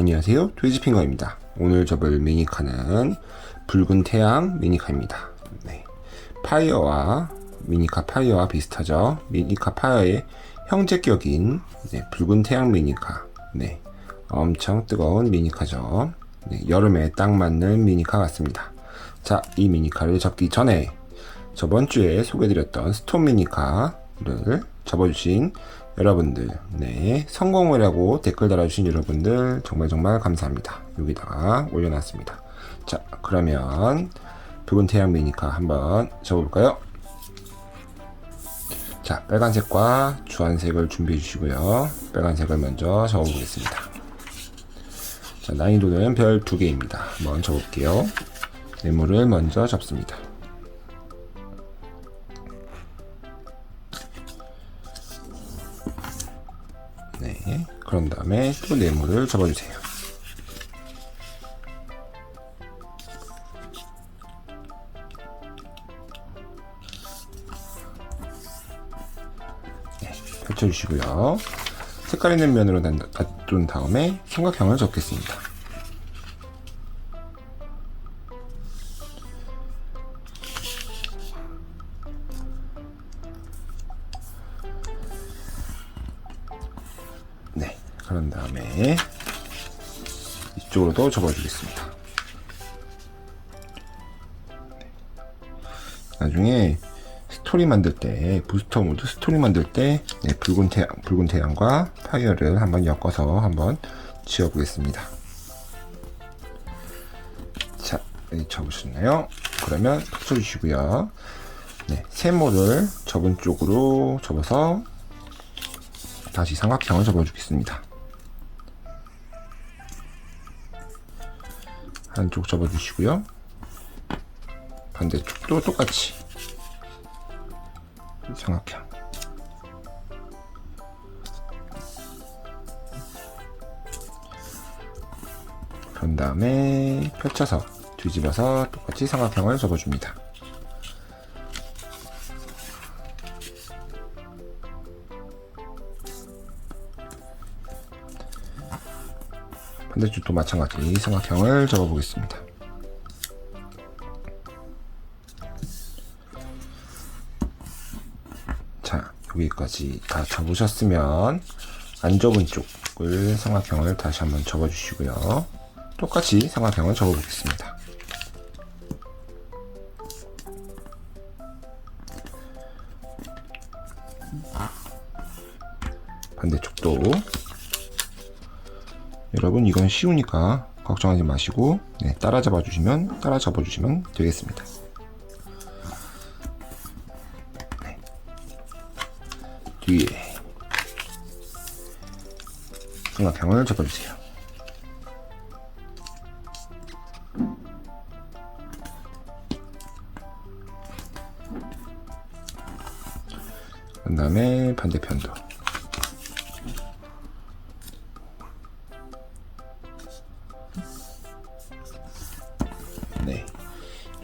안녕하세요. 돼지핑거입니다. 오늘 접을 미니카는 붉은 태양 미니카입니다. 네. 파이어와 미니카 파이어와 비슷하죠. 미니카 파이어의 형제격인 네, 붉은 태양 미니카. 네. 엄청 뜨거운 미니카죠. 네, 여름에 딱 맞는 미니카 같습니다. 자 이 미니카를 접기 전에 저번 주에 소개드렸던 스톤 미니카를 접어주신 여러분들, 네, 성공을 하고 댓글 달아주신 여러분들 정말 정말 감사합니다. 여기다가 올려놨습니다. 자, 그러면 붉은 태양 미니카 한번 접어볼까요? 자, 빨간색과 주황색을 준비해 주시고요. 빨간색을 먼저 접어보겠습니다. 자, 난이도는 별 두 개입니다. 한번 접을게요. 네모를 먼저 접습니다. 다음에 또 네모를 접어주세요. 네, 펼쳐주시고요. 색깔 있는 면으로 놔둔 다음에 삼각형을 접겠습니다. 이쪽으로도 접어주겠습니다. 네. 나중에 스토리 만들 때 부스터 모드 스토리 만들 때 네, 붉은 태양 붉은 태양과 파이어를 한번 엮어서 한번 지어보겠습니다. 자, 네, 접으셨나요? 그러면 붙여주시고요. 네, 세모를 접은 쪽으로 접어서 다시 삼각형을 접어주겠습니다. 한쪽 접어주시고요. 반대쪽도 똑같이 삼각형. 그런 다음에 펼쳐서 뒤집어서 똑같이 삼각형을 접어줍니다. 반대쪽도 마찬가지 삼각형을 접어보겠습니다. 자, 여기까지 다 접으셨으면 안 접은 쪽을 삼각형을 다시 한번 접어주시고요. 똑같이 삼각형을 접어보겠습니다. 반대쪽도 여러분 이건 쉬우니까 걱정하지 마시고 네, 따라 잡아 주시면 따라 잡아 주시면 되겠습니다. 네. 뒤에 삼각형을 접어주세요. 그 다음에 반대편도 네.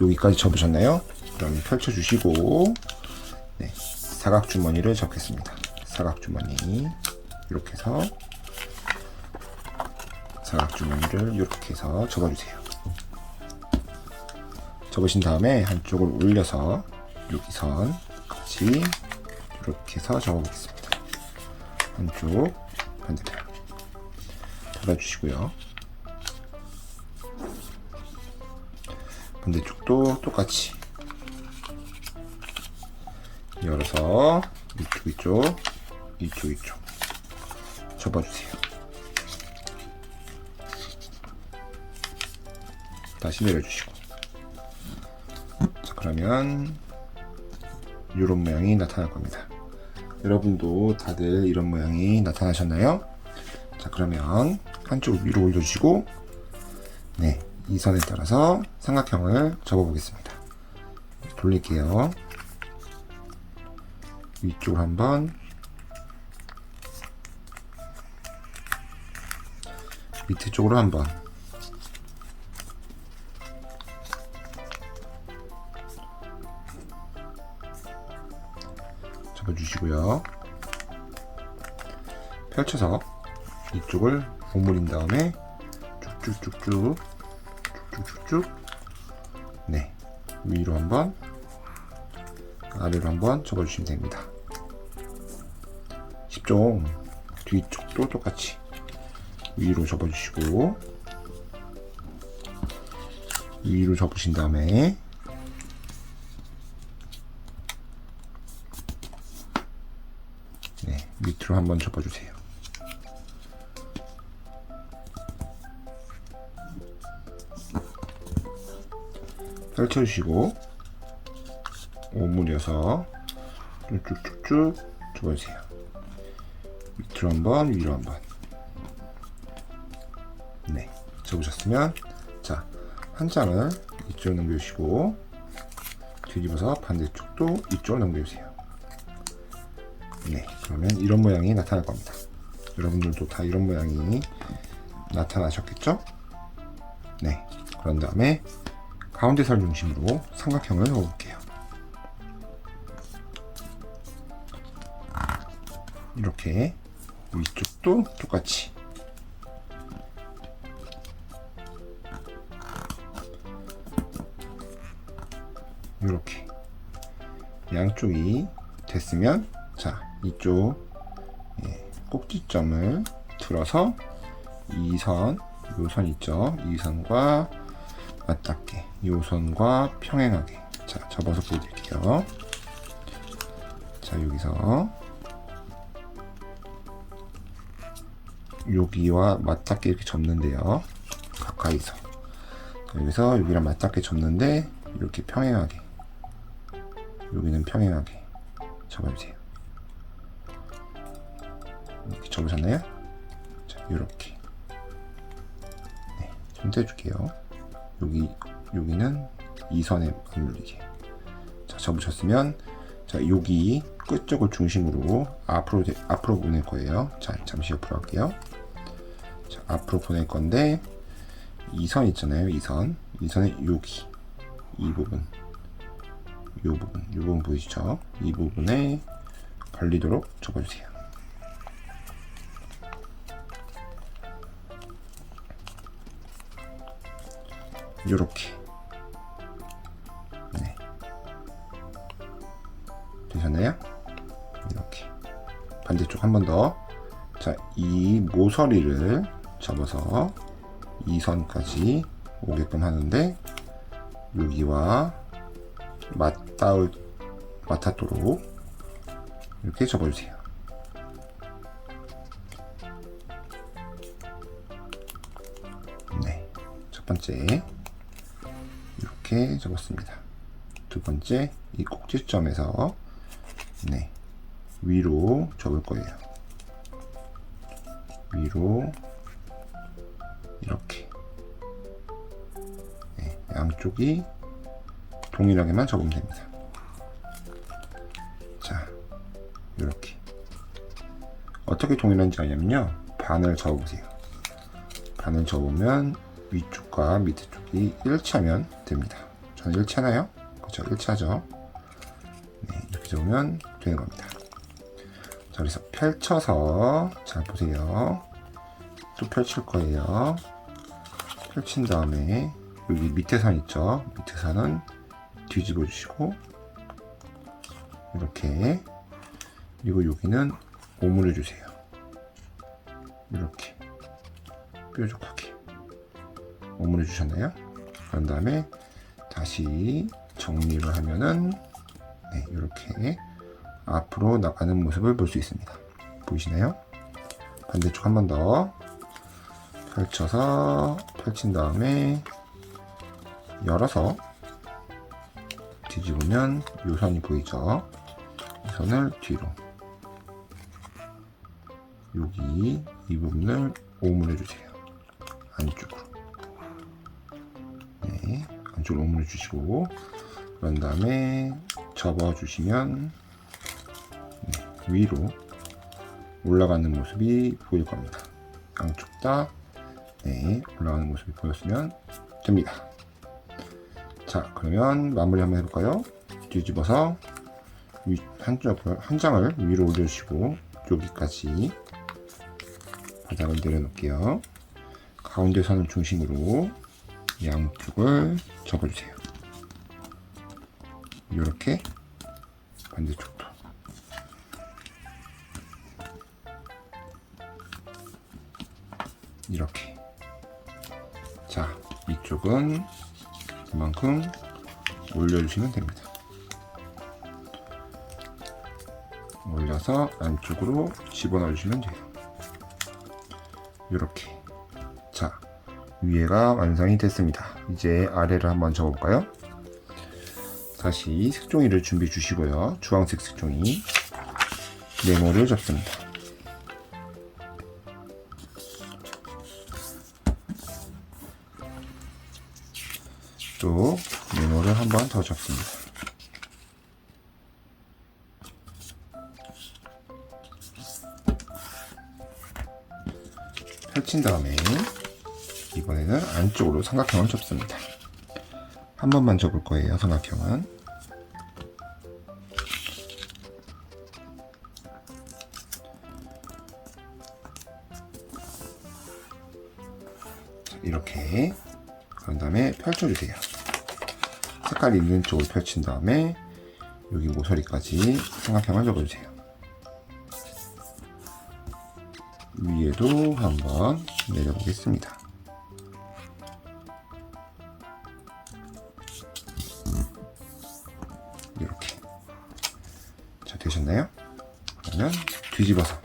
여기까지 접으셨나요? 그럼 펼쳐주시고, 네. 사각 주머니를 접겠습니다. 사각 주머니. 이렇게 해서, 사각 주머니를 이렇게 해서 접어주세요. 접으신 다음에 한쪽을 올려서, 여기 선 같이 이렇게 해서 접어보겠습니다. 한쪽, 반대편. 닫아주시고요. 반대쪽도 똑같이 열어서 이쪽 이쪽 이쪽 이쪽 접어주세요. 다시 내려주시고 자 그러면 이런 모양이 나타날 겁니다. 여러분도 다들 이런 모양이 나타나셨나요? 자 그러면 한쪽 위로 올려주시고 네 이 선에 따라서 삼각형을 접어보겠습니다. 돌릴게요. 위쪽으로 한번 밑에 쪽으로 한번 접어주시고요. 펼쳐서 이쪽을 오므린 다음에 쭉쭉쭉쭉 쭉쭉쭉쭉 네 위로 한번 아래로 한번 접어주시면 됩니다. 쉽죠 뒤쪽도 똑같이 위로 접어주시고 위로 접으신 다음에 네 밑으로 한번 접어주세요 펼쳐주시고 오므려서 쭉쭉쭉쭉 접어주세요. 밑으로 한번 위로 한번 네 접으셨으면 자 한 장을 이쪽으로 넘겨주시고 뒤집어서 반대쪽도 이쪽으로 넘겨주세요. 네 그러면 이런 모양이 나타날 겁니다. 여러분들도 다 이런 모양이 나타나셨겠죠? 네 그런 다음에 가운데 살 중심으로 삼각형을 넣어볼게요. 이렇게 위쪽도 똑같이 이렇게 양쪽이 됐으면 자 이쪽 예, 꼭지점을 들어서 이 선, 요선 있죠? 이 선과 맞닿게 요선과 평행하게. 자 접어서 보여드릴게요. 자 여기서 여기와 맞닿게 이렇게 접는데요. 가까이서. 자, 여기서 여기랑 맞닿게 접는데 이렇게 평행하게. 여기는 평행하게 접어주세요. 이렇게 접으셨나요? 자 이렇게. 네, 좀 떼줄게요 여기 여기는 이 선에 맞물리게 자 접으셨으면 자 여기 끝쪽을 중심으로 앞으로 되- 앞으로 보낼 거예요. 자 잠시 옆으로 할게요. 자 앞으로 보낼 건데 이선 있잖아요 이선이 선의 여기 이 부분. 이 부분 이 부분 보이시죠? 이 부분에 걸리도록 접어주세요 요렇게 네 되셨나요? 이렇게 반대쪽 한 번 더. 자, 이 모서리를 접어서 이 선까지 오게끔 하는데 여기와 맞닿을 맞닿도록 이렇게 접어주세요. 네, 첫 번째 이렇게 접었습니다. 두 번째 이 꼭지점에서 네 위로 접을 거예요. 위로 이렇게 네, 양쪽이 동일하게만 접으면 됩니다. 자 이렇게 어떻게 동일한지 아냐면요 반을 접어보세요. 반을 접으면 위쪽과 밑에 쪽이 일치하면 됩니다. 저는 일치하나요? 그렇죠, 일치하죠. 네, 이렇게 접으면 되는 겁니다. 자, 그래서 펼쳐서 잘 보세요. 또 펼칠 거예요. 펼친 다음에 여기 밑에 선 있죠? 밑에 선은 뒤집어 주시고 이렇게 그리고 여기는 오므려 주세요. 이렇게 뾰족하게 오므려 주셨나요? 그런 다음에 다시 정리를 하면은 네, 이렇게 앞으로 나가는 모습을 볼 수 있습니다. 보이시나요? 반대쪽 한 번 더 펼쳐서 펼친 다음에 열어서 뒤집으면 이 선이 보이죠? 이 선을 뒤로 여기 이 부분을 오므려 주세요. 안쪽으로 네, 안쪽으로 오므려 주시고 그런 다음에 접어 주시면 네, 위로 올라가는 모습이 보일 겁니다. 양쪽 다 네, 올라가는 모습이 보였으면 됩니다. 자, 그러면 마무리 한번 해볼까요? 뒤집어서 위, 한쪽을, 한 장을 위로 올려주시고 여기까지 바닥을 내려놓을게요. 가운데 선을 중심으로 양쪽을 접어주세요. 이렇게 반대쪽도 이렇게 자 이쪽은 이만큼 올려주시면 됩니다. 올려서 안쪽으로 집어넣어 주시면 돼요. 이렇게 자 위에가 완성이 됐습니다. 이제 아래를 한번 접어볼까요? 다시 색종이를 준비해 주시고요. 주황색 색종이 네모를 접습니다. 또 네모를 한 번 더 접습니다. 펼친 다음에 이번에는 안쪽으로 삼각형을 접습니다. 한 번만 접을 거예요, 삼각형은. 자, 이렇게 그런 다음에 펼쳐주세요. 색깔 있는 쪽을 펼친 다음에 여기 모서리까지 삼각형을 접어주세요. 위에도 한번 내려보겠습니다. 뒤집어서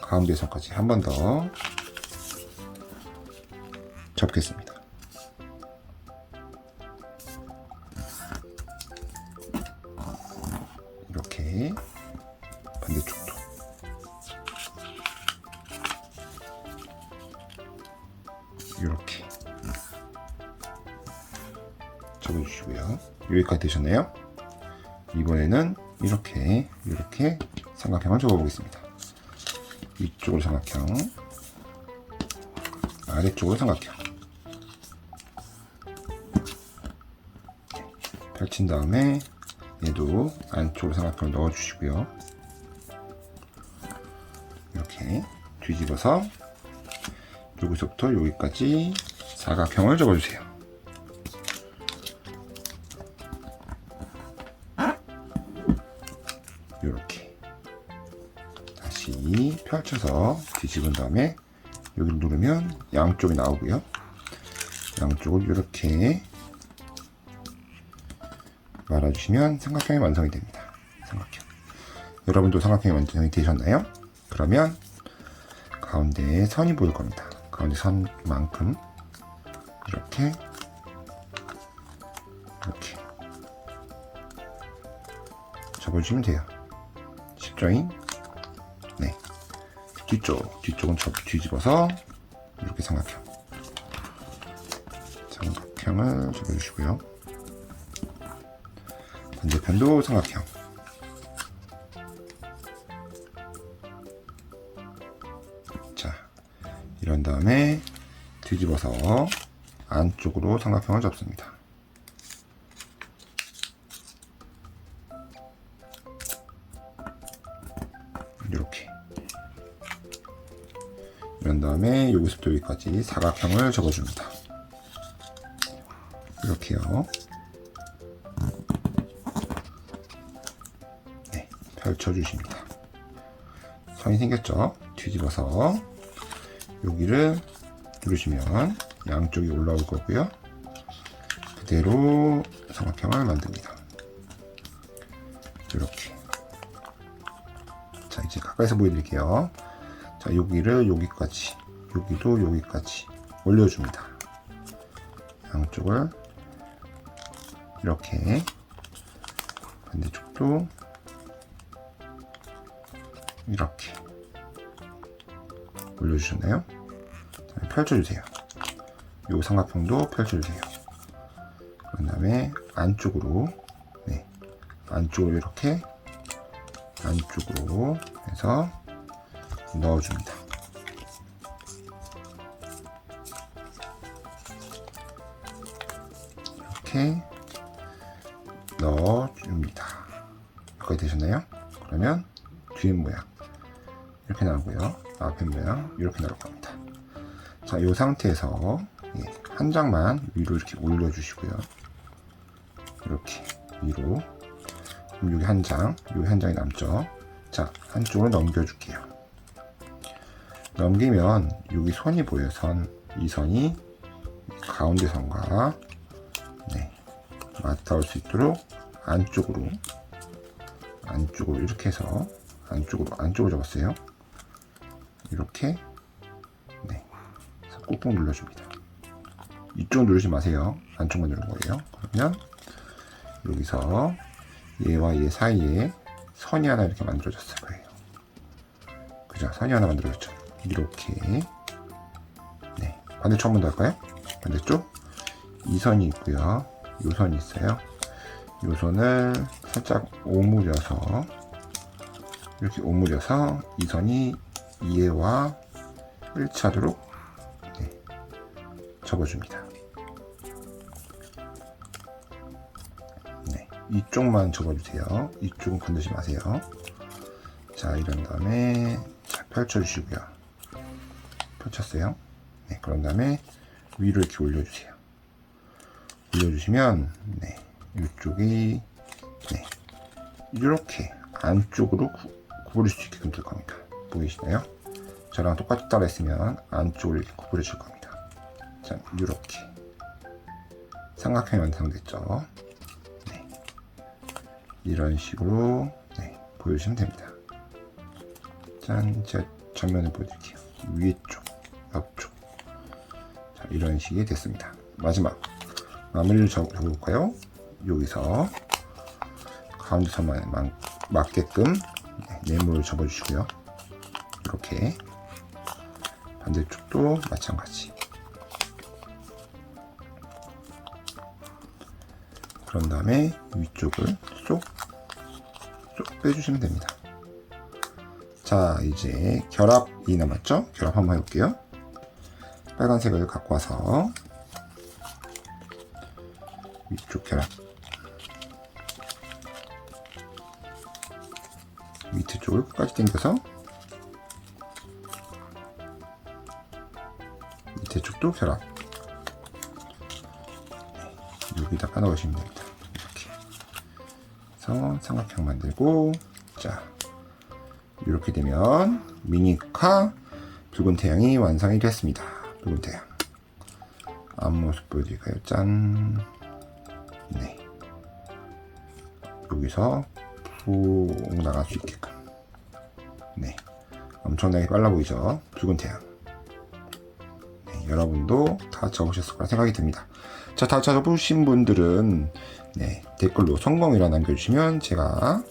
가운데 선까지 한 번 더 접겠습니다. 이렇게 반대쪽도 이렇게 접어주시고요. 여기까지 되셨나요? 이번에는 이렇게 이렇게 삼각형을 접어보겠습니다. 위쪽으로 삼각형, 아래쪽으로 삼각형. 펼친 다음에 얘도 안쪽으로 삼각형을 넣어주시고요. 이렇게 뒤집어서 여기서부터 여기까지 사각형을 접어주세요. 펼쳐서 뒤집은 다음에 여기를 누르면 양쪽이 나오고요. 양쪽을 이렇게 말아주시면 삼각형이 완성이 됩니다. 삼각형. 여러분도 삼각형이 완성이 되셨나요? 그러면 가운데에 선이 보일 겁니다. 가운데 선만큼 이렇게 이렇게 접어주시면 돼요. 십조인 네 뒤쪽 뒤쪽은 접 뒤집어서 이렇게 삼각형 삼각형을 접어주시고요. 반대편도 삼각형 자 이런 다음에 뒤집어서 안쪽으로 삼각형을 접습니다. 다음에 여기서부터 여기까지 사각형을 접어줍니다. 이렇게요. 네, 펼쳐주십니다. 선이 생겼죠? 뒤집어서 여기를 누르시면 양쪽이 올라올 거고요. 그대로 삼각형을 만듭니다. 이렇게. 자, 이제 가까이서 보여드릴게요. 자, 여기를 여기까지, 여기도 여기까지 올려줍니다. 양쪽을 이렇게 반대쪽도 이렇게 올려주셨나요? 자, 펼쳐주세요. 요 삼각형도 펼쳐주세요. 그런 다음에 안쪽으로, 네, 안쪽으로 이렇게 안쪽으로 해서 넣어줍니다. 이렇게 넣어줍니다. 여기까지 되셨나요? 그러면 뒤에 모양 이렇게 나오고요. 앞에 모양 이렇게 나올 겁니다. 자, 이 상태에서 예, 한 장만 위로 이렇게 올려주시고요. 이렇게 위로. 그럼 여기 한 장, 여기 한 장이 남죠. 자, 한쪽으로 넘겨줄게요. 넘기면 여기 선이 보여요. 선. 이 선이 가운데 선과 네, 맞닿을 수 있도록 안쪽으로 안쪽으로 이렇게 해서 안쪽으로 안쪽으로 잡았어요. 이렇게 네, 꾹꾹 눌러줍니다. 이쪽 누르지 마세요. 안쪽만 누르는 거예요. 그러면 여기서 얘와 얘 사이에 선이 하나 이렇게 만들어졌을 거예요. 그죠? 선이 하나 만들어졌죠. 이렇게 네 반대쪽 한 번 더 할까요? 반대쪽 이 선이 있고요. 이 선이 있어요. 이 선을 살짝 오므려서 이렇게 오므려서 이 선이 이해와 일치하도록 네, 접어줍니다. 네, 이쪽만 접어주세요. 이쪽은 건드지 마세요. 자, 이런 다음에 자, 펼쳐주시고요. 펼쳤어요. 네, 그런 다음에 위로 이렇게 올려주세요. 올려주시면 네, 이쪽이 네, 이렇게 안쪽으로 구, 구부릴 수 있게끔 될 겁니다. 보이시나요? 저랑 똑같이 따라 했으면 안쪽으로 이렇게 구부려 줄 겁니다. 자, 이렇게 삼각형이 완성됐죠. 네. 이런 식으로 네, 보여주시면 됩니다. 짠, 제가 전면을 보여드릴게요. 위에 쪽, 옆쪽. 자, 이런 식이 됐습니다. 마지막 마무리를 적어볼까요? 여기서 가운데 선만 막- 맞게끔 네, 네모를 접어주시고요. 이렇게 반대쪽도 마찬가지. 그런 다음에 위쪽을 쏙, 쏙 빼주시면 됩니다. 자, 이제 결합이 남았죠? 결합 한번 해볼게요. 빨간색을 갖고 와서 위쪽 결합 밑에 쪽을 끝까지 당겨서 밑에 쪽도 네, 여기다가 넣으시면 됩니다. 이렇게. 그래서 삼각형 만들고 자 이렇게 되면 미니카 붉은 태양이 완성이 됐습니다. 붉은 태양. 앞모습 보여드릴까요? 짠 네. 여기서 푹 나갈 수 있게끔. 네. 엄청나게 빨라 보이죠? 붉은 태양. 네, 여러분도 다 적으셨을 거라 생각이 듭니다. 자, 다 적으신 분들은 네, 댓글로 성공이라 남겨주시면 제가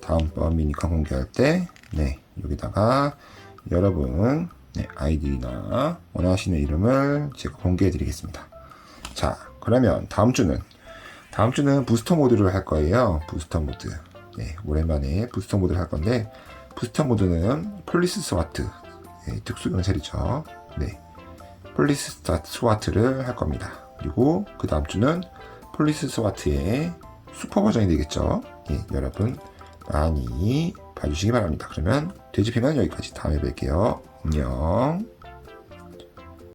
다음번 미니카 공개할 때 네, 여기다가 여러분 네, 아이디나 원하시는 이름을 제가 공개해 드리겠습니다. 자, 그러면 다음 주는 다음 주는 부스터 모드를 할 거예요. 부스터 모드. 네, 오랜만에 부스터 모드를 할 건데 부스터 모드는 폴리스 스와트 네, 특수 경찰이죠. 네, 폴리스 스와트를 할 겁니다. 그리고 그 다음 주는 폴리스 스와트의 슈퍼 버전이 되겠죠. 예, 여러분 많이 봐주시기 바랍니다. 그러면 돼지피만 여기까지 다음에 뵐게요. 안녕.